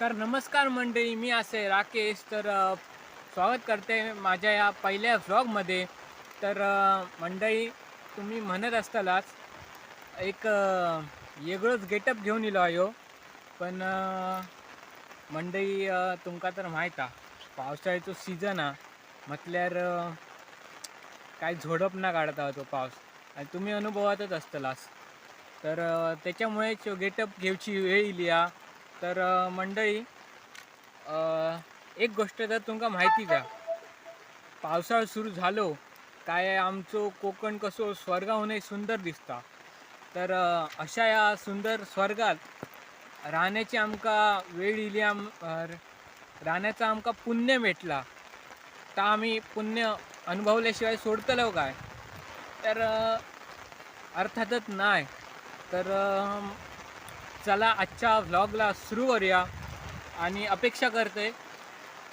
तर नमस्कार मंडळी मी असे राकेश. तर स्वागत करते माझ्या या पहिल्या व्लॉगमध्ये तर मंडळी तुम्ही म्हणत असतालाच एक वेगळंच गेटअप घेऊन येलो आयो. पण मंडळी तुमका तर माहीत हा पावसाळ्याचो सीझन हा म्हटल्यार काय झोडप ना काढता तो पावस आणि तुम्ही अनुभवातच असतलास तर त्याच्यामुळेच गेटअप घेवची वेळ इली हा तर मंडळी एक गोष्ट तर तुमका माहिती द्या. पावसाळा सुरू झालो काय आमचो कोकण कसो स्वर्गाहूनही सुंदर दिसता. तर अशा या सुंदर स्वर्गात राहण्याची आमका वेळ इली आम राहण्याचा आमका पुण्य भेटला. तर आम्ही पुण्य अनुभवल्याशिवाय सोडतलो काय? तर अर्थातच नाही तर चला आजच्या व्लॉगला सुरू करूया. आणि अपेक्षा करते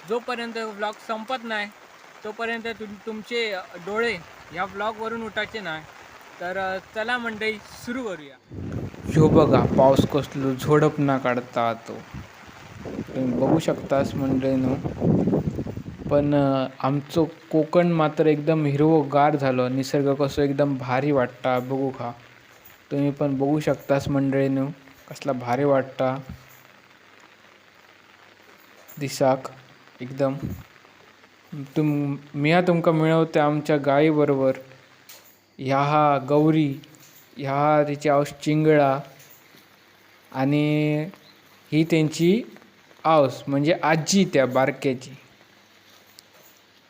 जोपर्यंत व्लॉग संपत नाही तोपर्यंत तुम तुमचे डोळे ह्या व्लॉगवरून उठायचे नाही. तर चला मंडळी सुरू करूया. ह्यो बघा पाऊस कसलो झोडप ना काढता तो. तुम्ही बघू शकतास मंडळीनो. पण आमचं कोकण मात्र एकदम हिरवंगार झालं. निसर्ग कसं एकदम भारी वाटता बघू का. तुम्ही पण बघू शकतास मंडळीनो. कसला भारी वाटता. दिसाक एकदम. तुम मिया तुमका मिळवते आमच्या गायी बरोबर ह्या हा गौरी ह्या तिची आवस चिंगळा आणि ही त्यांची आवस म्हणजे आजी त्या बारक्याची.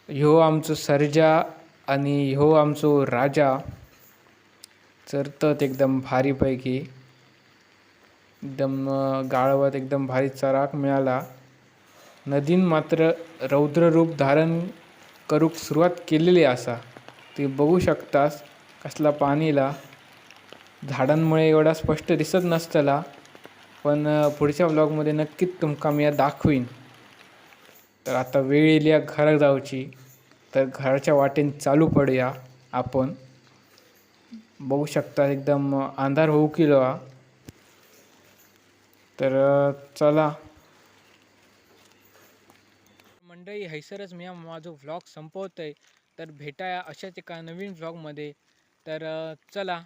ह्यो आमचो सर्जा आणि ह्यो आमचो राजा. चरतत एकदम भारीपैकी. एकदम गाळवत गाळवात एकदम भारी चराक मिळाला. नदीन मात्र रौद्र रूप धारण करूक सुरुवात केलेली असा. ती बघू शकतास कसला पाणीला झाडांमुळे एवढा स्पष्ट दिसत नसतला पण पुढच्या ब्लॉगमध्ये नक्कीच तुमका मी दाखवीन. तर आता वेळ येईल या घरात जाऊची. तर घराच्या वाटेन चालू पडूया आपण. बघू शकता एकदम अंधार होऊ किलो. हा तर चला. मंडळी हैसरच मी माझं माझा व्लॉग संपवतोय. तर भेटाया अशाच एका नवीन व्लॉगमध्ये तर चला.